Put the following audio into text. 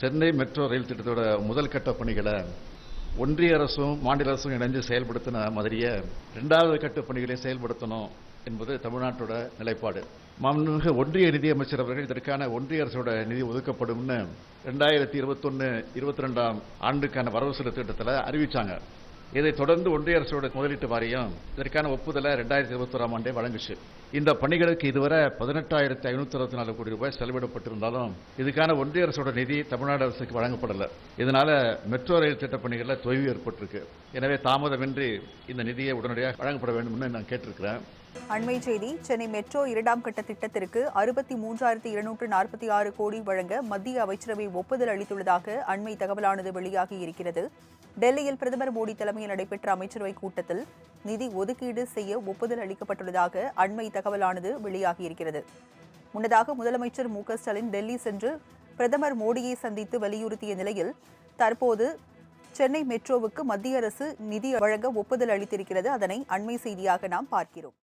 Chennai metro rail திட்டத்தோட முதல் கட்ட பணிகளை ஒன்றிய அரசும் மாநில அரசும் இணைந்து செயல்படுத்தின மாதிரியே இரண்டாவது கட்ட பணிகளை செயல்படுத்தணும் என்பது தமிழ்நாட்டோட நிலைப்பாடு. மாண்புமிகு ஒன்றிய நிதியமைச்சர் அவர்கள் இதற்கான ஒன்றிய அரசோட நிதி ஒதுக்கப்படும்னு ரெண்டாயிரத்தி இருபத்தொன்னு இருபத்தி ரெண்டாம் ஆண்டுக்கான வரவு செலவு திட்டத்தில் அறிவிச்சாங்க. இதைத் தொடர்ந்து ஒன்றிய அரசோட முதலீட்டு வாரியம் இதற்கான ஒப்புதலை ரெண்டாயிரத்தி இருபத்தோராம் ஆண்டே வழங்குச்சு. இந்த பணிகளுக்கு இதுவரை பதினெட்டாயிரத்தி ஐநூத்தி அறுபத்தி நாலு கோடி ரூபாய் செலவிடப்பட்டிருந்தாலும் இதுக்கான ஒன்றிய அரசோட நிதி தமிழ்நாடு அரசுக்கு வழங்கப்படல. இதனால மெட்ரோ ரயில் திட்ட பணிகளில் தொய்வு ஏற்பட்டிருக்கு. எனவே தாமதமின்றி இந்த நிதியை உடனடியாக வழங்கப்பட வேண்டும்னு நான் கேட்டிருக்கிறேன். அண்மை செய்தி சென்னை மெட்ரோ இரண்டாம் கட்ட திட்டத்திற்கு அறுபத்தி மூன்றாயிரத்தி இருநூற்று நாற்பத்தி ஆறு கோடி வழங்க மத்திய அமைச்சரவை ஒப்புதல் அளித்துள்ளதாக அண்மை தகவலானது வெளியாகி இருக்கிறது டெல்லியில் பிரதமர் மோடி தலைமையில் நடைபெற்ற அமைச்சரவை கூட்டத்தில் நிதி ஒதுக்கீடு செய்ய ஒப்புதல் அளிக்கப்பட்டுள்ளதாக அண்மை தகவலானது வெளியாகி இருக்கிறது முன்னதாக முதலமைச்சர் மு ஸ்டாலின் டெல்லி சென்று பிரதமர் மோடியை சந்தித்து வலியுறுத்திய நிலையில் தற்போது சென்னை மெட்ரோவுக்கு மத்திய அரசு நிதி வழங்க ஒப்புதல் அளித்திருக்கிறது. அதனை அண்மை செய்தியாக நாம் பார்க்கிறோம்.